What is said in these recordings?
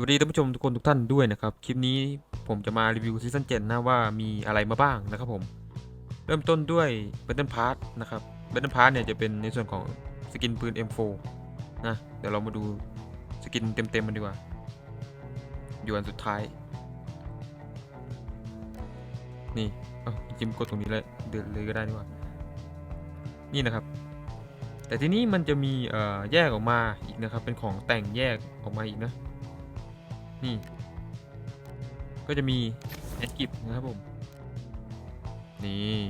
วัสดีท่านผู้ชมทุกคนทุกท่านด้วยนะครับ คลิปนี้ผมจะมารีวิวซีซั่น7นะว่ามีอะไรมาบ้างนะครับผม เริ่มต้นด้วย Battle Pass นะครับ Battle Pass เนี่ยจะเป็นในส่วนของสกินปืน M4 นะ เดี๋ยวเรามาดูสกินเต็มๆมันดีกว่า อยู่อันสุดท้าย นี่เอาจิ้มกดตรงนี้เลยเดินเลยก็ได้ดีกว่า นี่นะครับ แต่ทีนี้มันจะมีเอ่อแยกออกมาอีกนะครับ เป็นของแต่งแยกออกมาอีกนะ นี่ ก็จะมีแอดกิฟนะครับผม นี่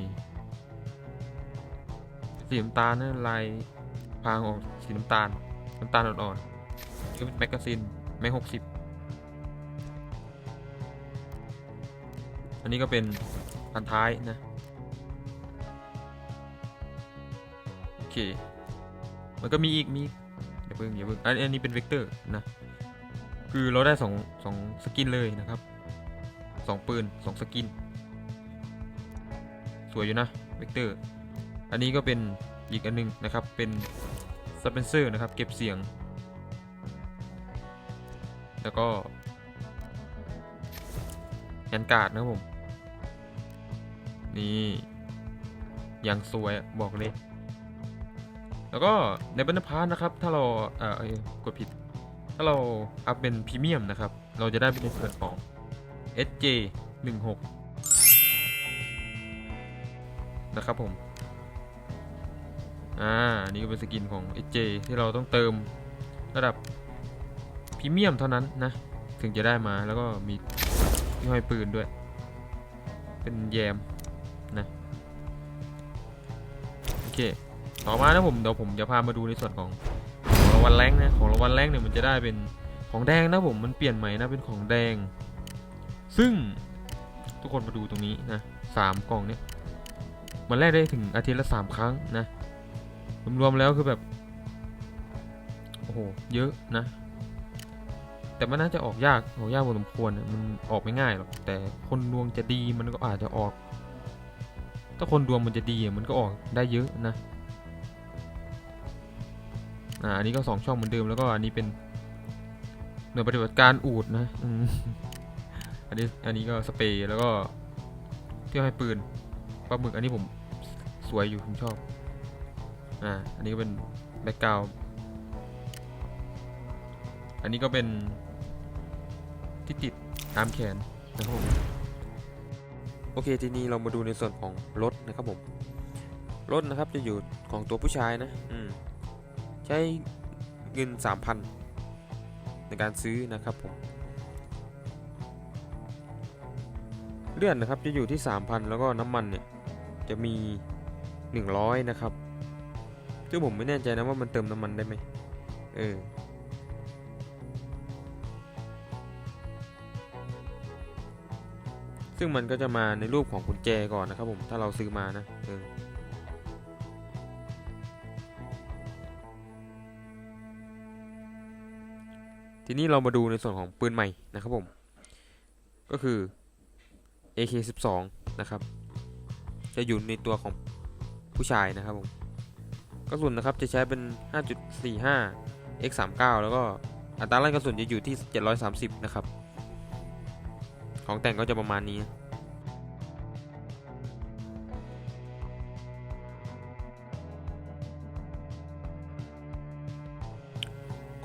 สีน้ำตาลนะลายพรางออกสีน้ำตาลน้ำตาลอ่อนๆก็เป็นแมกกาซีนแม็กหกสิบอันนี้ก็เป็นพันท้ายนะ โอเค มันก็มีอีกมีอีกอย่าเพิ่งอย่าเพิ่งอันอันนี้เป็นเวกเตอร์นะ คือเราได้สองสองสกินเลยนะครับสองปืนสองสกิน สวยอยู่นะเวกเตอร์ อันนี้ก็เป็นอีกอันหนึงนะครับ เป็นสเปนเซอร์นะครับ เก็บเสียง แล้วก็แอนการ์ดนะครับผม นี่ยังสวยบอกเลย แล้วก็ในบันทึกพาร์นะครับ ถ้าเราเอ่อเอ้ยกดผิด ถ้าเราอัพเป็นพรีเมียมนะครับ เราจะได้เป็นในส่วนของ SJ 16นะครับผม อ่า นี่ก็เป็นสกินของ SJ ที่เราต้องเติมระดับพรีเมียมเท่านั้นนะ ถึงจะได้มาแล้วก็มีที่ห้อยปืนด้วย เป็นแยมนะ โอเค ต่อมานะผม เดี๋ยวผมจะพามาดูในส่วนของางวัลแรงนะของรางวัลแรงเนี่ยมันจะได้เป็นของแดงนะผมมันเปลี่ยนใหม่นะเป็นของแดง ซึ่งทุกคนมาดูตรงนี้นะสามกล่องเนี่ยมันแลกได้ถึงอาทิตย์ละสามครั้งนะรวมๆแล้วคือแบบโอ้โหเยอะนะ แต่มันน่าจะออกยากออกยากพอสมควรนะมันออกไม่ง่ายหรอกแต่คนดวงจะดีมันก็อาจจะออก ถ้าคนดวงมันจะดีมันก็ออกได้เยอะนะ อ่าอันนี้ก็สองช่องเหมือนเดิมแล้วก็อันนี้เป็นหน่วยปฏิบัติการอูดนะอืมอันนี้อันนี้ก็สเปรย์แล้วก็เที่ยวให้ปืนปลาหมึกอันนี้ผมสวยอยู่ผมชอบอ่าอันนี้ก็เป็นแบ็กกราวอันนี้ก็เป็นที่ติดตามแขนนะครับผมโอเคทีนี้เรามาดูในส่วนของรถนะครับผมรถนะครับจะอยู่ของตัวผู้ชายนะ อืม ใช้เงิน 3,000 ในการซื้อนะครับผมเลื่อนนะครับจะอยู่ที่ 3,000 แล้วก็น้ำมันเนี่ยจะมี 100 นะครับซึ่งผมไม่แน่ใจนะว่ามันเติมน้ำมันได้ไหมเออซึ่งมันก็จะมาในรูปของกุญแจก่อนนะครับผมถ้าเราซื้อมานะเออ ทีนี้เรามาดูในส่วนของปืนใหม่นะครับผม ก็คือ AK12 นะครับ จะอยู่ในตัวของผู้ชายนะครับผมกระสุนนะครับจะใช้เป็น 5.45 x39 แล้วก็อัตราลั่นกระสุนจะอยู่ที่ 730 นะครับ ของแต่งก็จะประมาณนี้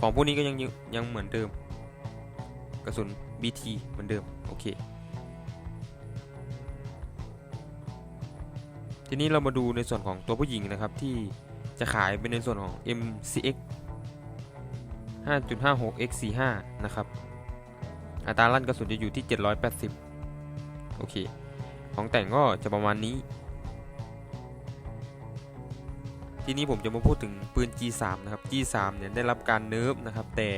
ของพวกนี้ก็ยังยังเหมือนเดิม กระสุน BT เหมือนเดิม โอเค ทีนี้เรามาดูในส่วนของตัวผู้หญิงนะครับ ที่จะขายเป็นในส่วนของ MCX 5.56 x45 นะครับ อัตราลั่นกระสุนจะอยู่ที่ 780 โอเค ของแต่งก็จะประมาณนี้ ทีนี้ผมจะมาพูดถึงปืน G3 นะครับ G3 เนี่ยได้รับการเนิร์ฟนะครับ แต่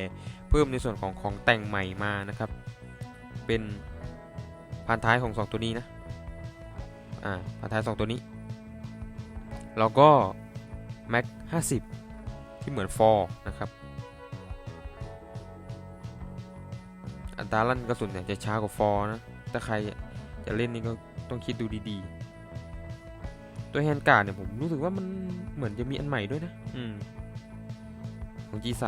เพิ่มในส่วนของของแต่งใหม่มานะครับ เป็นพันท้ายของ 2 ตัวนี้นะ อ่าพันท้าย 2 ตัวนี้ แล้วก็ Mac 50 ที่เหมือนฟอร์นะครับ อัตราลั่นกระสุนเนี่ยจะช้ากว่าฟอร์นะ ถ้าใครจะเล่นนี่ก็ต้องคิดดูดีๆ ตัวแฮนการ์ดเนี่ยผมรู้สึกว่ามันเหมือนจะมีอันใหม่ด้วยนะ อืม ของ G3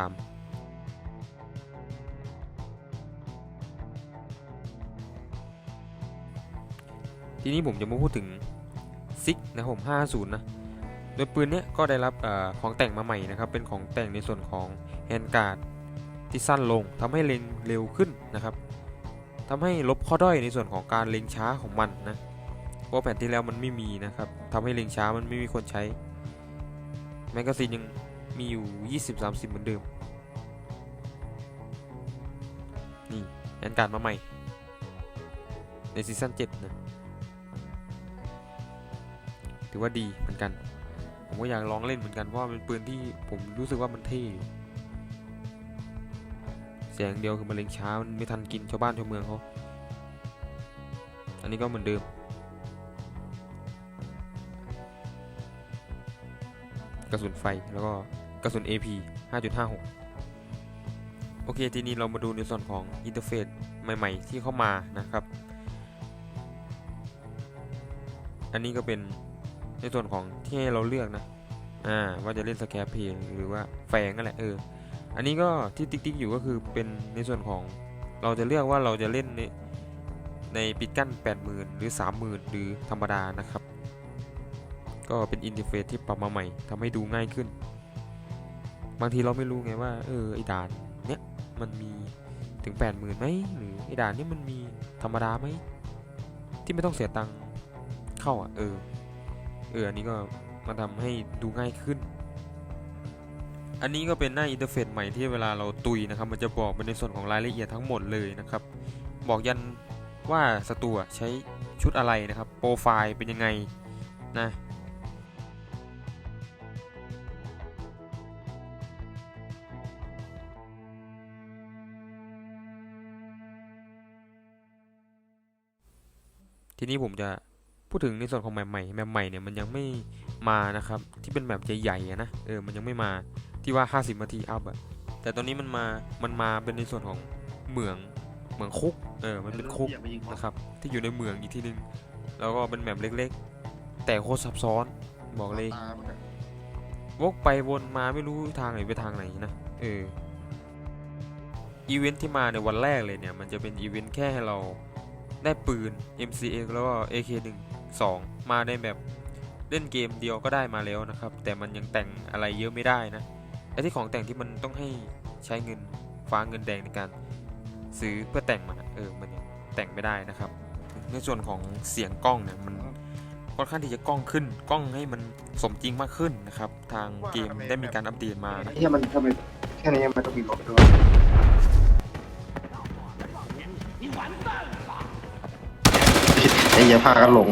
ทีนี้ผมจะมาพูดถึงซิกนะผม50 นะ โดยปืนเนี้ยก็ได้รับอของแต่งมาใหม่นะครับ เป็นของแต่งในส่วนของแฮนการ์ดที่สั้นลงทำให้เล็งเร็วขึ้นนะครับ ทำให้ลบข้อด้อยในส่วนของการเล็งช้าของมันนะ เพราะแผ่นที่แล้วมันไม่มีนะครับ ทำให้เล็งช้ามันไม่มีคนใช้ แมกกาซีนยังมีอยู่ 20-30 เหมือนเดิม นี่แอนการดมาใหม่ ในซีซั่น7นะ ถือว่าดีเหมือนกัน ผมก็อยากลองเล่นเหมือนกันเพราะเป็นปืนที่ผมรู้สึกว่ามันเท่เสียงเดียวคือมันเล็งช้ามันไม่ทันกินชาวบ้านชาวเมืองเขา อันนี้ก็เหมือนเดิม กระสุนไฟแล้วก็กระสุน AP 5.56 โอเค ทีนี้เรามาดูในส่วนของอินเทอร์เฟซใหม่ๆ ที่เข้ามานะครับ อันนี้ก็เป็นในส่วนของที่ให้เราเลือกนะ อ่า ว่าจะเล่นสแครปเพลย์หรือว่าแฝงนั่นแหละเออ อันนี้ก็ที่ติ๊กๆอยู่ก็คือเป็นในส่วนของเราจะเลือกว่าเราจะเล่นในในปิดกั้น 80,000 หรือ 30,000 หรือธรรมดานะครับ ก็เป็นอินเทอร์เฟซที่ปรับมาใหม่ทำให้ดูง่ายขึ้น บางทีเราไม่รู้ไงว่า เออไอด่านเนี้ยมันมีถึง 80,000ไหมหรือไอด่านเนี้ยมันมีธรรมดาไหมที่ไม่ต้องเสียตังค์เข้าอะเออเอออันนี้ก็มาทำให้ดูง่ายขึ้น อันนี้ก็เป็นหน้าอินเทอร์เฟซใหม่ที่เวลาเราตุยนะครับ มันจะบอกเป็นในส่วนของรายละเอียดทั้งหมดเลยนะครับ บอกยันว่าสตูใช้ชุดอะไรนะครับ โปรไฟล์เป็นยังไงนะ นี้ผมจะพูดถึงในส่วนของแมปใหม่แมปใหม่เนี่ยมันยังไม่มานะครับ ที่เป็นแบบใหญ่ๆอะนะเออมันยังไม่มาที่ว่า 50นาทีอัพอะแต่ตอนนี้มันมามันมาเป็นในส่วนของเหมืองเหมืองคุกเออมันเป็นคุกนะครับที่อยู่ในเหมืองอีกทีนึงแล้วก็เป็นแมปเล็กๆ แต่โคตรซับซ้อนบอกเลยตามันอะวกไปวนมาไม่รู้ทางไหนไปทางไหนนะเอออีเวนท์ที่มาในวันแรกเลยเนี่ย มันจะเป็นอีเวนต์แค่ให้เรา ได้ปืน MCA แล้วก็ AK1 2 มาได้แบบเล่นเกมเดียวก็ได้มาแล้วนะครับ แต่มันยังแต่งอะไรเยอะไม่ได้นะไอ้ที่ของแต่งที่มันต้องให้ใช้เงินฟ้าเงินแดงในการซื้อเพื่อแต่งมันเออมันยังแต่งไม่ได้นะครับ ในส่วนของเสียงกล้องเนี่ยมันค่อนข้างที่จะกล้องขึ้นกล้องให้มันสมจริงมากขึ้นนะครับ ทางเกมได้มีการอัปเดตมานะไอ้เหี้ยมันทำไมแค่นี้ยังไม่ต้องมีรถด้วย ไอ้เหี้ยพากันหลง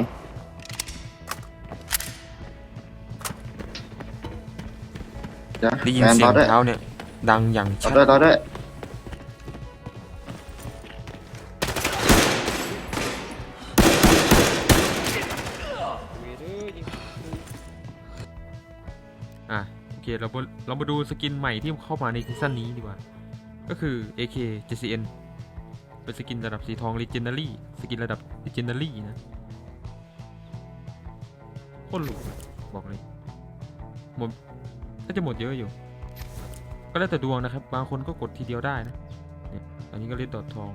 เดี๋ยวได้ยินแมนเสีรยองด้วยเท้าเนี่ย ดังอย่างรอชัดด้วยรอด้วยอะโอเคเรามาเรามาดูสกินใหม่ที่เข้ามาในซีซั่นนี้ดีกว่า ก็คือ AK JCN เป็นสกินระดับสีทอง Legendary สกินระดับ เจนเนอรี่นะโคตรหลูบอกเลยหมดน่าจะหมดเยอะอยู่ ก็แล้วแต่ดวงนะครับ บางคนก็กดทีเดียวได้นะเนี่ยอันนี้ก็เล่นดอททอง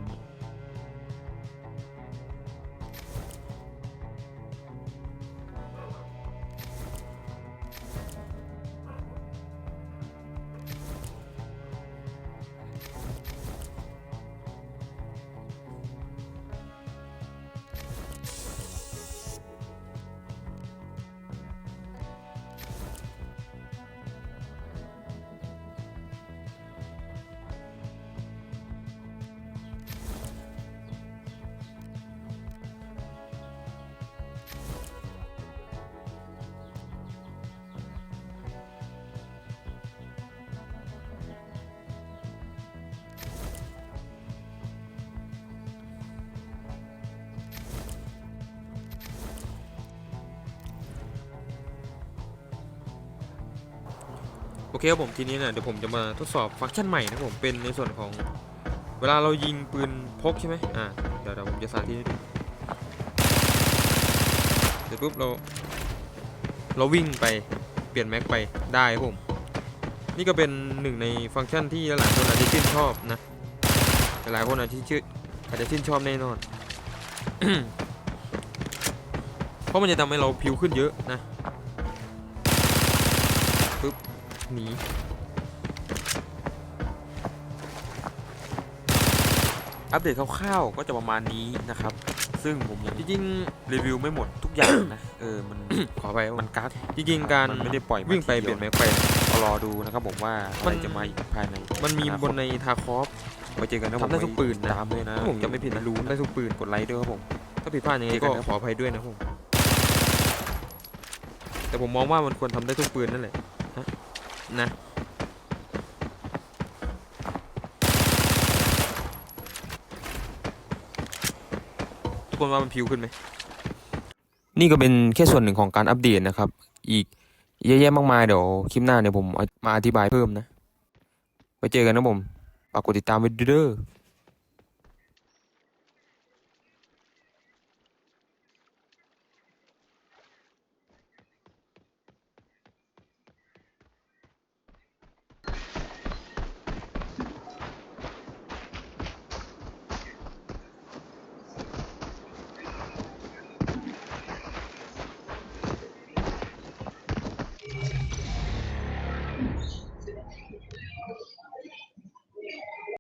โอเคครับผมทีนี้เนี่ยเดี๋ยวผมจะมาทดสอบฟังก์ชันใหม่นะผมเป็นในส่วนของเวลาเรายิงปืนพกใช่ไหมอ่าเดี๋ยวเดี๋ยวผมจะสาธิตเสร็จปุ๊บเราเราวิ่งไปเปลี่ยนแม็กไปได้ครับผม นี่ก็เป็นหนึ่งในฟังก์ชันที่หลายคนอาจจะชื่นชอบนะหลายคนอาจจะชื่นอาจจะชื่นชอบแน่นอน เพราะมันจะทำให้เราพิวขึ้นเยอะนะ หนีอัปเดตคร่าวๆก็จะประมาณนี้นะครับ ซึ่งผมยังจริงๆรีวิวไม่หมดทุกอย่างนะ เออ มัน ขอไปมันกักจริงๆ การมันไม่ได้ปล่อยวิ่งไปมาทีเปเดีลี่ยยนไม้แขวนเอารอดูนะครับผมว่ามัมันนจะมาอีกภายใน มันมีอนาคตบนในทาคอฟไว้เจอกันนะผมทำได้ทุกปืนนะตามด้วยนะถ้าผมจำไม่ผิดนะรู้ได้ทุกปืนกดไลค์ด้วยครับผม ถ้าผิดพลาดยังไงเจอกัก็นครับขออภัยด้วยนะผม แต่ผมมองว่ามันควรทำได้ทุกปืนนั่นแหละ นะ ทุกคนว่ามันพิวขึ้นไหม นี่ก็เป็นแค่ส่วนหนึ่งของการอัปเดตนะครับ อีกเยอะแยะมากมายเดี๋ยวคลิปหน้าเดี๋ยวผมมาอธิบายเพิ่มนะ ไว้เจอกันนะผมฝากกดติดตามไว้ด้วยด้อ